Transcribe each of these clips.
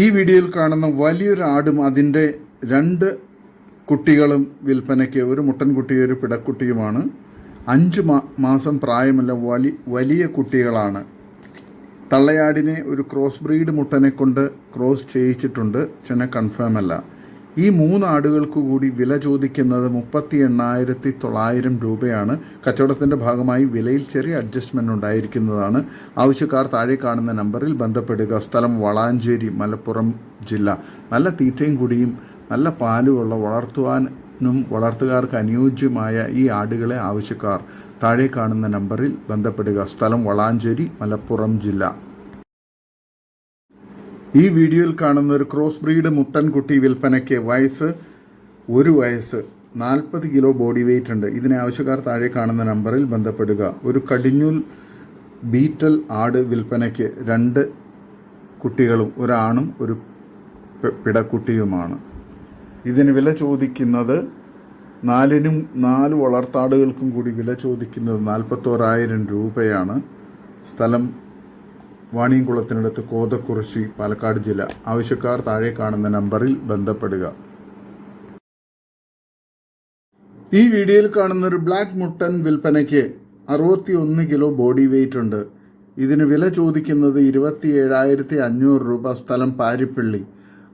ഈ വീഡിയോയിൽ കാണുന്ന വലിയൊരു ആടും അതിന്റെ രണ്ട് കുട്ടികളും വിൽപ്പനയ്ക്ക് ഒരു മുട്ടൻകുട്ടിയും ഒരു പിടക്കുട്ടിയുമാണ്. അഞ്ച് മാസം പ്രായമല്ല വലി വലിയ കുട്ടികളാണ്. തള്ളയാടിനെ ഒരു ക്രോസ് ബ്രീഡ് മുട്ടനെ കൊണ്ട് ക്രോസ് ചെയ്യിച്ചിട്ടുണ്ട്. ചെന്നെ കൺഫേം അല്ല. ഈ മൂന്ന് ആടുകൾക്ക് കൂടി വില ചോദിക്കുന്നത് മുപ്പത്തി എണ്ണായിരത്തി തൊള്ളായിരം രൂപയാണ്. കച്ചവടത്തിന്റെ ഭാഗമായി വിലയിൽ ചെറിയ അഡ്ജസ്റ്റ്മെന്റ് ഉണ്ടായിരിക്കുന്നതാണ്. ആവശ്യക്കാർ താഴെ കാണുന്ന നമ്പറിൽ ബന്ധപ്പെടുക. സ്ഥലം വളാഞ്ചേരി മലപ്പുറം ജില്ല. നല്ല തീറ്റയും കുടിയും നല്ല പാലുമുള്ള വളർത്തുവാനും വളർത്തുകാർക്ക് അനുയോജ്യമായ ഈ ആടുകളെ ആവശ്യക്കാർ താഴെ കാണുന്ന നമ്പറിൽ ബന്ധപ്പെടുക. സ്ഥലം വളാഞ്ചേരി മലപ്പുറം ജില്ല. ഈ വീഡിയോയിൽ കാണുന്ന ഒരു ക്രോസ് ബ്രീഡ് മുട്ടൻകുട്ടി വിൽപ്പനയ്ക്ക് വയസ്സ് ഒരു വയസ്സ് നാൽപ്പത് കിലോ ബോഡി വെയിറ്റ് ഉണ്ട്. ഇതിനെ ആവശ്യക്കാർ താഴെ കാണുന്ന നമ്പറിൽ ബന്ധപ്പെടുക. ഒരു കടിഞ്ഞൂൽ ബീറ്റൽ ആട് വിൽപ്പനയ്ക്ക് രണ്ട് കുട്ടികളും ഒരാണും ഒരു പിടക്കുട്ടിയുമാണ്. ഇതിന് വില ചോദിക്കുന്നത് നാലിനും നാല് വളർത്താടുകൾക്കും കൂടി വില ചോദിക്കുന്നത് നാൽപ്പത്തോറായിരം രൂപയാണ്. സ്ഥലം വാണിയംകുളത്തിനടുത്ത് കോതക്കുറിശി പാലക്കാട് ജില്ല. ആവശ്യക്കാർ താഴെ കാണുന്ന നമ്പറിൽ ബന്ധപ്പെടുക. ഈ വീഡിയോയിൽ കാണുന്ന ഒരു ബ്ലാക്ക് മുട്ടൻ വിൽപ്പനയ്ക്ക് അറുപത്തി ഒന്ന് കിലോ ബോഡി വെയിറ്റ് ഉണ്ട്. ഇതിന് വില ചോദിക്കുന്നത് ഇരുപത്തി ഏഴായിരത്തി അഞ്ഞൂറ് രൂപ സ്ഥലം പാരിപ്പള്ളി.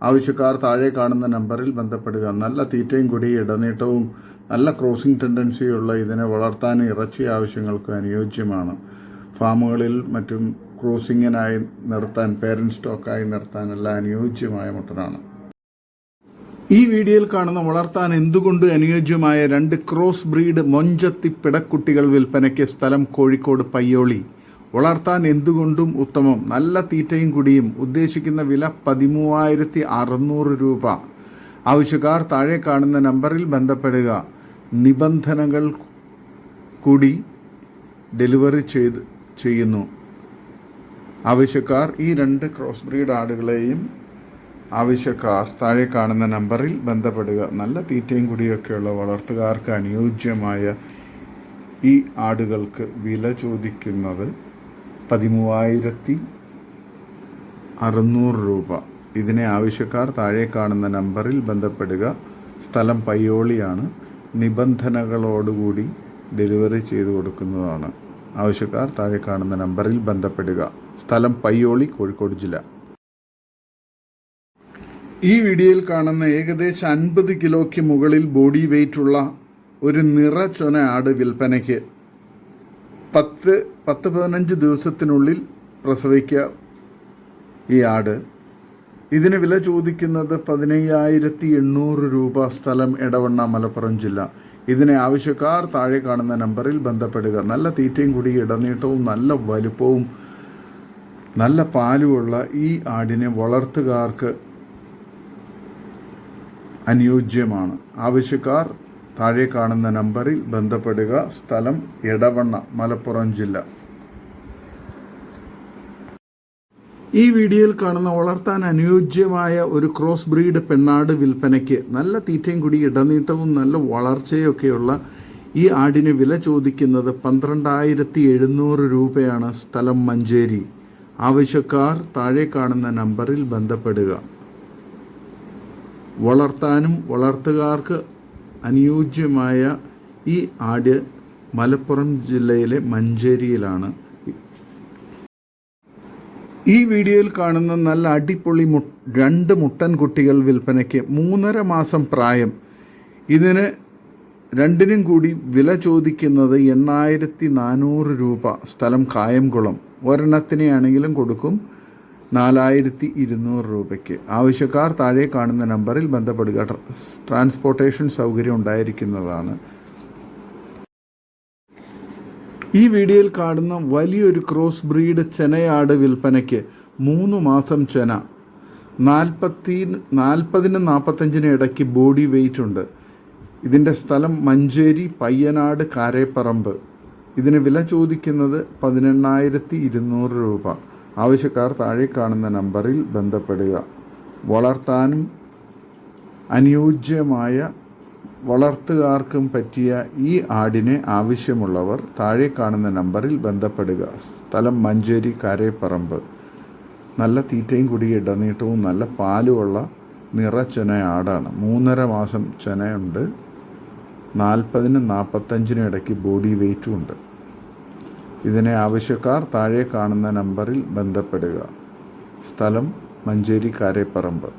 ആവശ്യക്കാർ താഴെ കാണുന്ന നമ്പറിൽ ബന്ധപ്പെടുക. നല്ല തീറ്റയും കൂടി ഇടനീട്ടവും നല്ല ക്രോസിംഗ് ടെൻഡൻസിയുള്ള ഇതിനെ വളർത്താൻ ഇറച്ചി ആവശ്യങ്ങൾക്ക് അനുയോജ്യമാണ്. ഫാമുകളിൽ മറ്റും ക്രോസിങ്ങിനായി നിർത്താൻ പേരന്റ് സ്റ്റോക്കായി നിർത്താൻ എല്ലാം അനുയോജ്യമായ മുട്ടനാണ്. ഈ വീഡിയോയിൽ കാണുന്ന വളർത്താൻ എന്തുകൊണ്ട് അനുയോജ്യമായ രണ്ട് ക്രോസ് ബ്രീഡ് മൊഞ്ചത്തി പിടക്കുട്ടികൾ വിൽപ്പനയ്ക്ക് സ്ഥലം കോഴിക്കോട് പയ്യോളി. വളർത്താൻ എന്തുകൊണ്ടും ഉത്തമം. നല്ല തീറ്റയും കുടിയും. ഉദ്ദേശിക്കുന്ന വില പതിമൂവായിരത്തി അറുന്നൂറ് രൂപ. ആവശ്യക്കാർ താഴെ കാണുന്ന നമ്പറിൽ ബന്ധപ്പെടുക. നിബന്ധനകൾ കൂടി ഡെലിവറി ചെയ്ത് ചെയ്യുന്നു. ആവശ്യക്കാർ ഈ രണ്ട് ക്രോസ് ബ്രീഡ് ആടുകളെയും ആവശ്യക്കാർ താഴെ കാണുന്ന നമ്പറിൽ ബന്ധപ്പെടുക. നല്ല തീറ്റയും കുടിയൊക്കെയുള്ള വളർത്തുകാർക്ക് അനുയോജ്യമായ ഈ ആടുകൾക്ക് വില ചോദിക്കുന്നത് പതിമൂവായിരത്തി അറുന്നൂറ് രൂപ. ഇതിനെ ആവശ്യക്കാർ താഴെ കാണുന്ന നമ്പറിൽ ബന്ധപ്പെടുക. സ്ഥലം പയ്യോളിയാണ്. നിബന്ധനകളോടുകൂടി ഡെലിവറി ചെയ്തു കൊടുക്കുന്നതാണ്. ആവശ്യക്കാർ താഴെ കാണുന്ന നമ്പറിൽ ബന്ധപ്പെടുക. സ്ഥലം പയ്യോളി കോഴിക്കോട് ജില്ല. ഈ വീഡിയോയിൽ കാണുന്ന ഏകദേശം അൻപത് കിലോയ്ക്ക് മുകളിൽ ബോഡി വെയിറ്റ് ഉള്ള ഒരു നിറച്ചൊന ആട് വിൽപ്പനയ്ക്ക് പത്ത് പത്ത് പതിനഞ്ച് ദിവസത്തിനുള്ളിൽ പ്രസവിക്കുക ഈ ആട്. ഇതിന് വില ചോദിക്കുന്നത് പതിനയ്യായിരത്തി എണ്ണൂറ് രൂപ സ്ഥലം ഇടവണ്ണ മലപ്പുറം ജില്ല. ഇതിനെ ആവശ്യക്കാർ താഴെ കാണുന്ന നമ്പറിൽ ബന്ധപ്പെടുക. നല്ല തീറ്റയും കൂടി ഇടനീട്ടവും നല്ല വലുപ്പവും നല്ല പാലുമുള്ള ഈ ആടിനെ വളർത്തുകാർക്ക് അനുയോജ്യമാണ്. ആവശ്യക്കാർ താഴെ കാണുന്ന നമ്പറിൽ ബന്ധപ്പെടുക. സ്ഥലം എടവണ്ണ മലപ്പുറം ജില്ല. ഈ വീഡിയോയിൽ കാണുന്ന വളർത്താൻ അനുയോജ്യമായ ഒരു ക്രോസ് ബ്രീഡ് പെണ്ണാട് വിൽപ്പനയ്ക്ക് നല്ല തീറ്റയും കൂടി ഇടനീട്ടവും നല്ല വളർച്ചയൊക്കെയുള്ള ഈ ആടിന് വില ചോദിക്കുന്നത് പന്ത്രണ്ടായിരത്തി എഴുന്നൂറ് രൂപയാണ് സ്ഥലം മഞ്ചേരി. ആവശ്യക്കാർ താഴെ കാണുന്ന നമ്പറിൽ ബന്ധപ്പെടുക. വളർത്താനും വളർത്തുകാർക്ക് അനുയോജ്യമായ ഈ ആട് മലപ്പുറം ജില്ലയിലെ മഞ്ചേരിയിലാണ്. ഈ വീഡിയോയിൽ കാണുന്ന നല്ല അടിപൊളി മു രണ്ട് മുട്ടൻ കുട്ടികൾ വിൽപ്പനയ്ക്ക് മൂന്നര മാസം പ്രായം. ഇതിന് രണ്ടിനും കൂടി വില ചോദിക്കുന്നത് എണ്ണായിരത്തി നാനൂറ് രൂപ സ്ഥലം കായംകുളം. ഒരെണ്ണത്തിനെയാണെങ്കിലും കൊടുക്കും. നാലായിരത്തി ഇരുന്നൂറ് രൂപയ്ക്ക്. ആവശ്യക്കാർ താഴെ കാണുന്ന നമ്പറിൽ ബന്ധപ്പെടുക. ട്രാൻസ്പോർട്ടേഷൻ സൗകര്യം ഉണ്ടായിരിക്കുന്നതാണ്. ഈ വീഡിയോയിൽ കാണുന്ന വലിയൊരു ക്രോസ് ബ്രീഡ് ചെനയാട് വിൽപ്പനയ്ക്ക് മൂന്ന് മാസം ചെന. നാൽപ്പത്തി നാൽപ്പതിന് നാൽപ്പത്തഞ്ചിന് ഇടയ്ക്ക് ബോഡി വെയിറ്റ് ഉണ്ട്. ഇതിന്റെ സ്ഥലം മഞ്ചേരി പയ്യനാട് കാരേപ്പറമ്പ്. ഇതിന് വില ചോദിക്കുന്നത് പതിനെണ്ണായിരത്തി ഇരുന്നൂറ് രൂപ. ആവശ്യക്കാർ താഴെ കാണുന്ന നമ്പറിൽ ബന്ധപ്പെടുക. വളർത്താനും അനുയോജ്യമായ വളർത്തുകാർക്കും പറ്റിയ ഈ ആടിനെ ആവശ്യമുള്ളവർ താഴെ കാണുന്ന നമ്പറിൽ ബന്ധപ്പെടുക. സ്ഥലം മഞ്ചേരി കാരേപ്പറമ്പ്. നല്ല തീറ്റയും കൂടി ഇടനീട്ടവും നല്ല പാലുമുള്ള നിറച്ചൊന ആടാണ്. മൂന്നര മാസം ചൊനയുണ്ട്. നാൽപ്പതിനും നാൽപ്പത്തഞ്ചിനും ഇടയ്ക്ക് ബോഡി വെയ്റ്റും ഉണ്ട്. ഇതിനെ ആവശ്യക്കാർ താഴെ കാണുന്ന നമ്പറിൽ ബന്ധപ്പെടുക. സ്ഥലം മഞ്ചേരി കാരേപ്പറമ്പ്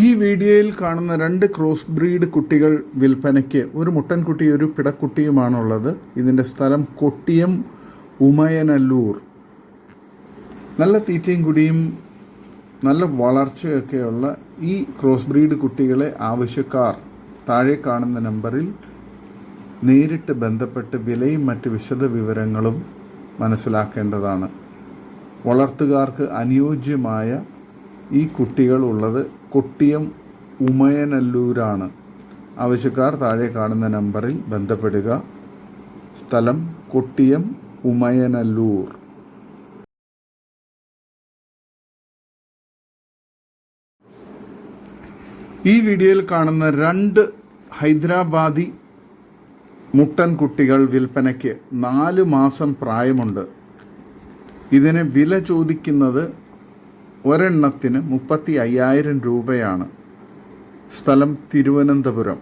ഈ വീഡിയോയിൽ കാണുന്ന രണ്ട് ക്രോസ് ബ്രീഡ് കുട്ടികൾ വിൽപ്പനയ്ക്ക് ഒരു മുട്ടൻകുട്ടി ഒരു പിടക്കുട്ടിയുമാണുള്ളത്. ഇതിന്റെ സ്ഥലം കൊട്ടിയം ഉമയനല്ലൂർ. നല്ല തീറ്റയും കുടിയും നല്ല വളർച്ചയൊക്കെയുള്ള ഈ ക്രോസ് ബ്രീഡ് കുട്ടികളെ ആവശ്യക്കാർ താഴെ കാണുന്ന നമ്പറിൽ നേരിട്ട് ബന്ധപ്പെട്ട് വിലയും മറ്റ് വിശദവിവരങ്ങളും മനസ്സിലാക്കേണ്ടതാണ്. വളർത്തുകാർക്ക് അനുയോജ്യമായ ഈ കുട്ടികൾ ഉള്ളത് കൊട്ടിയം ഉമയനല്ലൂരാണ്. ആവശ്യക്കാർ താഴെ കാണുന്ന നമ്പറിൽ ബന്ധപ്പെടുക. സ്ഥലം കൊട്ടിയം ഉമയനല്ലൂർ. ഈ വീഡിയോയിൽ കാണുന്ന രണ്ട് ഹൈദരാബാദി മുട്ടൻ കുട്ടികൾ വിൽപ്പനയ്ക്ക് നാല് മാസം പ്രായമുണ്ട്. ഇതിന് വില ചോദിക്കുന്നത് ഒരെണ്ണത്തിന് മുപ്പത്തി അയ്യായിരം രൂപയാണ്. സ്ഥലം തിരുവനന്തപുരം.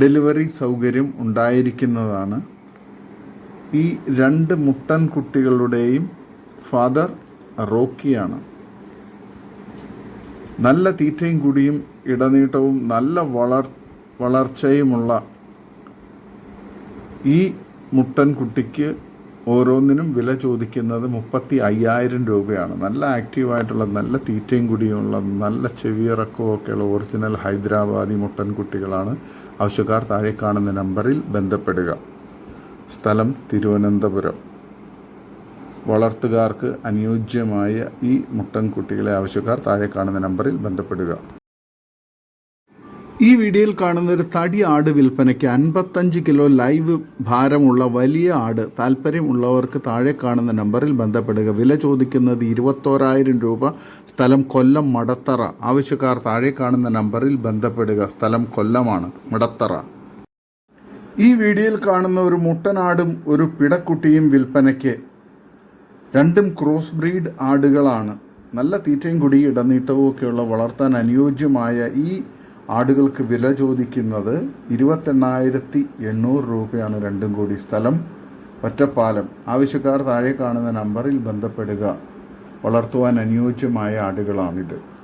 ഡെലിവറി സൗകര്യം ഉണ്ടായിരിക്കുന്നതാണ്. ഈ രണ്ട് മുട്ടൻ കുട്ടികളുടെയും ഫാദർ റോക്കിയാണ്. നല്ല തീറ്റയും കുടിയും ഇടനീട്ടവും നല്ല വളർ വളർച്ചയുമുള്ള ഈ മുട്ടൻ കുട്ടിക്ക് ഓരോന്നിനും വില ചോദിക്കുന്നത് മുപ്പത്തി അയ്യായിരം രൂപയാണ്. നല്ല ആക്റ്റീവായിട്ടുള്ള നല്ല തീറ്റയും കുടിയുമുള്ള നല്ല ചെവിയിറക്കവും ഒക്കെയുള്ള ഒറിജിനൽ ഹൈദരാബാദി മുട്ടൻ കുട്ടികളാണ് ആവശ്യക്കാർ താഴെ കാണുന്ന നമ്പറിൽ ബന്ധപ്പെടുക. സ്ഥലം തിരുവനന്തപുരം. വളർത്തുകാർക്ക് അനുയോജ്യമായ ഈ മുട്ടൻ കുട്ടികളെ ആവശ്യക്കാർ താഴെ കാണുന്ന നമ്പറിൽ ബന്ധപ്പെടുക. ഈ വീഡിയോയിൽ കാണുന്ന ഒരു തടി ആട് വിൽപ്പനയ്ക്ക് അൻപത്തഞ്ച് കിലോ ലൈവ് ഭാരമുള്ള വലിയ ആട് താല്പര്യമുള്ളവർക്ക് താഴെ കാണുന്ന നമ്പറിൽ ബന്ധപ്പെടുക. വില ചോദിക്കുന്നത് ഇരുപത്തോരായിരം രൂപ. സ്ഥലം കൊല്ലം മടത്തറ. ആവശ്യക്കാർ താഴെ കാണുന്ന നമ്പറിൽ ബന്ധപ്പെടുക. സ്ഥലം കൊല്ലമാണ് മടത്തറ. ഈ വീഡിയോയിൽ കാണുന്ന ഒരു മുട്ടനാടും ഒരു പിടക്കുട്ടിയും വിൽപ്പനയ്ക്ക് രണ്ടും ക്രോസ് ബ്രീഡ് ആടുകളാണ്. നല്ല തീറ്റയും കുടി ഇടനീട്ടവും ഒക്കെയുള്ള വളർത്താൻ അനുയോജ്യമായ ഈ ആടുകൾക്ക് വില ചോദിക്കുന്നത് ഇരുപത്തെണ്ണായിരത്തി എണ്ണൂറ് രൂപയാണ് രണ്ടും കൂടി സ്ഥലം. ഒറ്റപ്പാലം. ആവശ്യക്കാർ താഴെ കാണുന്ന നമ്പറിൽ ബന്ധപ്പെടുക. വളർത്തുവാൻ അനുയോജ്യമായ ആടുകളാണിത്.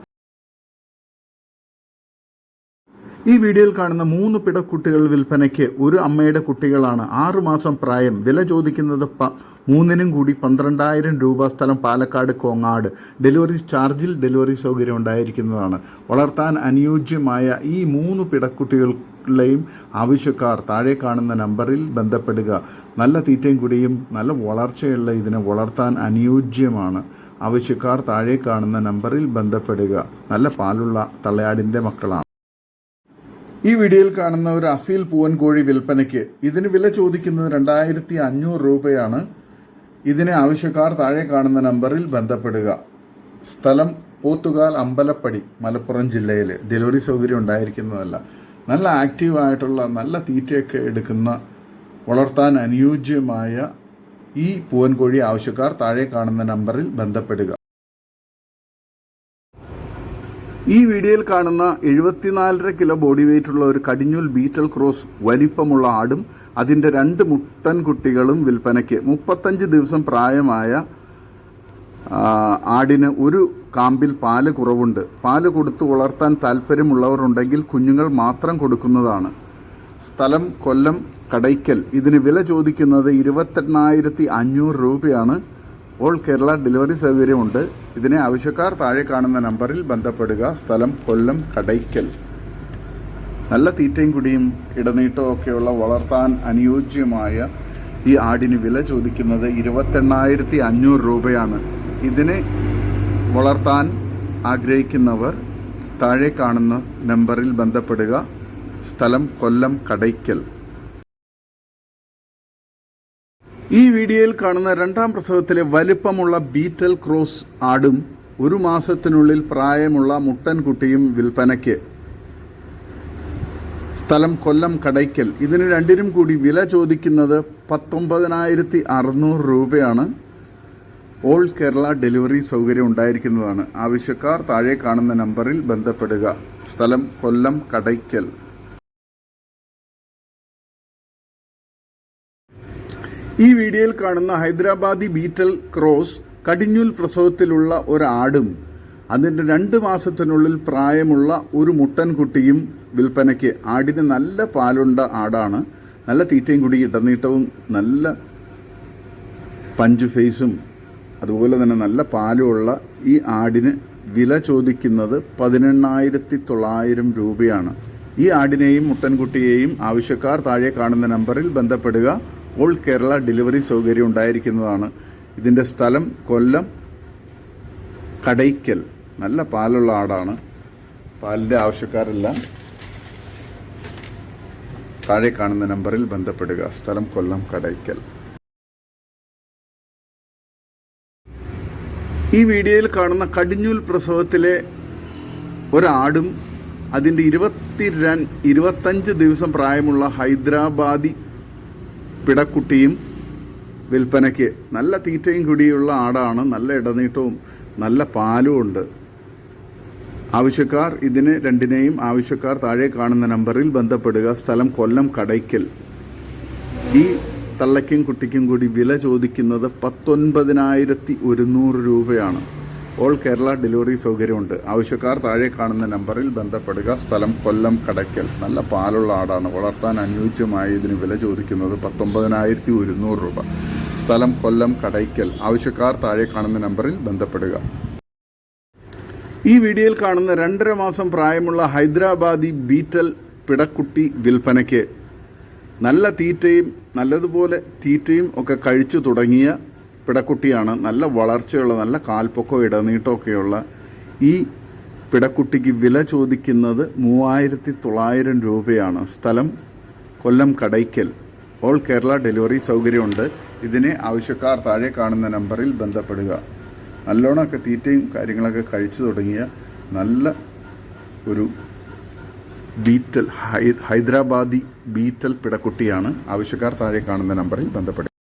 ഈ വീഡിയോയിൽ കാണുന്ന മൂന്ന് പിടക്കുട്ടികൾ വിൽപ്പനയ്ക്ക് ഒരു അമ്മയുടെ കുട്ടികളാണ്. ആറുമാസം പ്രായം. വില ചോദിക്കുന്നത് പ മൂന്നിനും കൂടി പന്ത്രണ്ടായിരം രൂപ സ്ഥലം പാലക്കാട് കോങ്ങാട്. ഡെലിവറി ചാർജിൽ ഡെലിവറി സൗകര്യം ഉണ്ടായിരിക്കുന്നതാണ്. വളർത്താൻ അനുയോജ്യമായ ഈ മൂന്ന് പിടക്കുട്ടികളെയും ആവശ്യക്കാർ താഴെ കാണുന്ന നമ്പറിൽ ബന്ധപ്പെടുക. നല്ല തീറ്റയും കുടിയും നല്ല വളർച്ചയുള്ള ഇതിനെ വളർത്താൻ അനുയോജ്യമാണ്. ആവശ്യക്കാർ താഴെ കാണുന്ന നമ്പറിൽ ബന്ധപ്പെടുക. നല്ല പാലുള്ള തള്ളയാടിന്റെ മക്കളാണ്. ഈ വീഡിയോയിൽ കാണുന്ന ഒരു അസീൽ പൂവൻ കോഴി വിൽപ്പനയ്ക്ക് ഇതിന് വില ചോദിക്കുന്നത് രണ്ടായിരത്തി അഞ്ഞൂറ് രൂപയാണ്. ഇതിനെ ആവശ്യക്കാർ താഴെ കാണുന്ന നമ്പറിൽ ബന്ധപ്പെടുക. സ്ഥലം പോത്തുകാൽ അമ്പലപ്പടി മലപ്പുറം ജില്ലയിൽ ഡെലിവറി സൗകര്യം ഉണ്ടായിരിക്കുന്നതല്ല. നല്ല ആക്റ്റീവായിട്ടുള്ള നല്ല തീറ്റയൊക്കെ എടുക്കുന്ന വളർത്താൻ അനുയോജ്യമായ ഈ പൂവൻ കോഴി ആവശ്യക്കാർ താഴെ കാണുന്ന നമ്പറിൽ ബന്ധപ്പെടുക. ഈ വീഡിയോയിൽ കാണുന്ന എഴുപത്തിനാലര കിലോ ബോഡി വെയിറ്റ് ഉള്ള ഒരു കടിഞ്ഞൂൽ ബീറ്റൽ ക്രോസ് വലിപ്പമുള്ള ആടും അതിന്റെ രണ്ട് മുട്ടൻ കുട്ടികളും വിൽപ്പനയ്ക്ക്. മുപ്പത്തഞ്ച് ദിവസം പ്രായമായ ആടിന് ഒരു കാമ്പിൽ പാൽ കുറവുണ്ട്. പാൽ കൊടുത്ത് വളർത്താൻ താല്പര്യമുള്ളവരുണ്ടെങ്കിൽ കുഞ്ഞുങ്ങൾ മാത്രം കൊടുക്കുന്നതാണ്. സ്ഥലം കൊല്ലം കടയ്ക്കൽ. ഇതിന് വില ചോദിക്കുന്നത് ഇരുപത്തെണ്ണായിരത്തി അഞ്ഞൂറ് രൂപയാണ്. ഓൾ കേരള ഡെലിവറി സൗകര്യമുണ്ട്. ഇതിനെ ആവശ്യക്കാർ താഴെ കാണുന്ന നമ്പറിൽ ബന്ധപ്പെടുക. സ്ഥലം കൊല്ലം കടയ്ക്കൽ. നല്ല തീറ്റയും കുടിയും ഇടനീട്ടവും ഒക്കെയുള്ള വളർത്താൻ അനുയോജ്യമായ ഈ ആടിന് വില ചോദിക്കുന്നത് ഇരുപത്തെണ്ണായിരത്തി അഞ്ഞൂറ് രൂപയാണ്. ഇതിനെ വളർത്താൻ ആഗ്രഹിക്കുന്നവർ താഴെ കാണുന്ന നമ്പറിൽ ബന്ധപ്പെടുക. സ്ഥലം കൊല്ലം കടയ്ക്കൽ. ഈ വീഡിയോയിൽ കാണുന്ന രണ്ടാം പ്രസവത്തിലെ വലിപ്പമുള്ള ബീറ്റൽ ക്രോസ് ആടും ഒരു മാസത്തിനുള്ളിൽ പ്രായമുള്ള മുട്ടൻകുട്ടിയും വിൽപ്പനയ്ക്ക്. സ്ഥലം കൊല്ലം കടയ്ക്കൽ. ഇതിന് രണ്ടിനും കൂടി വില ചോദിക്കുന്നത് പത്തൊമ്പതിനായിരത്തി അറുന്നൂറ് രൂപയാണ്. ഓൾ കേരള ഡെലിവറി സൗകര്യം ഉണ്ടായിരിക്കുന്നതാണ്. ആവശ്യക്കാർ താഴെ കാണുന്ന നമ്പറിൽ ബന്ധപ്പെടുക. സ്ഥലം കൊല്ലം കടയ്ക്കൽ. ഈ വീഡിയോയിൽ കാണുന്ന ഹൈദരാബാദി ബീറ്റൽ ക്രോസ് കടിഞ്ഞൂൽ പ്രസവത്തിലുള്ള ഒരാടും അതിന്റെ രണ്ട് മാസത്തിനുള്ളിൽ പ്രായമുള്ള ഒരു മുട്ടൻകുട്ടിയും വിൽപ്പനയ്ക്ക് ആടിന് നല്ല പാലുണ്ട ആടാണ്. നല്ല തീറ്റയും കൂടി ഇടനീട്ടവും നല്ല പഞ്ച് ഫേസും അതുപോലെ തന്നെ നല്ല പാലുമുള്ള ഈ ആടിന് വില ചോദിക്കുന്നത് പതിനെണ്ണായിരത്തി തൊള്ളായിരം രൂപയാണ്. ഈ ആടിനെയും മുട്ടൻകുട്ടിയെയും ആവശ്യക്കാർ താഴെ കാണുന്ന നമ്പറിൽ ബന്ധപ്പെടുക. ഓൾ കേരള ഡെലിവറി സൗകര്യം ഉണ്ടായിരിക്കുന്നതാണ്. ഇതിന്റെ സ്ഥലം കൊല്ലം കടയ്ക്കൽ. നല്ല പാലുള്ള ആടാണ്. പാലിന്റെ ആവശ്യക്കാരെല്ലാം താഴെ കാണുന്ന നമ്പറിൽ ബന്ധപ്പെടുക. സ്ഥലം കൊല്ലം കടയ്ക്കൽ. ഈ വീഡിയോയിൽ കാണുന്ന കടിഞ്ഞൂൽ പ്രസവത്തിലെ ഒരാടും അതിന്റെ ഇരുപത്തി ഇരുപത്തഞ്ച് ദിവസം പ്രായമുള്ള ഹൈദരാബാദി പിടക്കുട്ടിയും വിൽപ്പനയ്ക്ക് നല്ല തീറ്റയും കുടിയുള്ള ആടാണ് നല്ല ഇടനീട്ടവും നല്ല പാലും ഉണ്ട്. ആവശ്യക്കാർ ഇതിന് രണ്ടിനെയും ആവശ്യക്കാർ താഴെ കാണുന്ന നമ്പറിൽ ബന്ധപ്പെടുക. സ്ഥലം കൊല്ലം കടയ്ക്കൽ. ഈ തള്ളയ്ക്കും കുട്ടിക്കും കൂടി വില ചോദിക്കുന്നത് പത്തൊൻപതിനായിരത്തി ഒരുന്നൂറ് രൂപയാണ്. ഓൾ കേരള ഡെലിവറി സൗകര്യമുണ്ട്. ആവശ്യക്കാർ താഴെ കാണുന്ന നമ്പറിൽ ബന്ധപ്പെടുക. സ്ഥലം കൊല്ലം കടയ്ക്കൽ. നല്ല പാലുള്ള ആടാണ്. വളർത്താൻ അനുയോജ്യമായ ഇതിന് വില ചോദിക്കുന്നത് പത്തൊമ്പതിനായിരത്തി ഒരുന്നൂറ് രൂപ. സ്ഥലം കൊല്ലം കടയ്ക്കൽ. ആവശ്യക്കാർ താഴെ കാണുന്ന നമ്പറിൽ ബന്ധപ്പെടുക. ഈ വീഡിയോയിൽ കാണുന്ന രണ്ടര മാസം പ്രായമുള്ള ഹൈദരാബാദി ബീറ്റൽ പിടക്കുട്ടി വിൽപ്പനയ്ക്ക് നല്ല തീറ്റയും നല്ലതുപോലെ തീറ്റയും ഒക്കെ കഴിച്ചു തുടങ്ങിയ പിടക്കുട്ടിയാണ്. നല്ല വളർച്ചയുള്ള നല്ല കാൽപ്പൊക്കോ ഇടനീട്ടമൊക്കെയുള്ള ഈ പിടക്കുട്ടിക്ക് വില ചോദിക്കുന്നത് മൂവായിരത്തി തൊള്ളായിരം രൂപയാണ്. സ്ഥലം കൊല്ലം കടയ്ക്കൽ. ഓൾ കേരള ഡെലിവറി സൗകര്യമുണ്ട്. ഇതിനെ ആവശ്യക്കാർ താഴെ കാണുന്ന നമ്പറിൽ ബന്ധപ്പെടുക. നല്ലോണമൊക്കെ തീറ്റയും കാര്യങ്ങളൊക്കെ കഴിച്ചു തുടങ്ങിയ നല്ല ഒരു ബീറ്റൽ ഹൈദരാബാദി ബീറ്റൽ പിടക്കുട്ടിയാണ്. ആവശ്യക്കാർ താഴെ കാണുന്ന നമ്പറിൽ ബന്ധപ്പെടുക.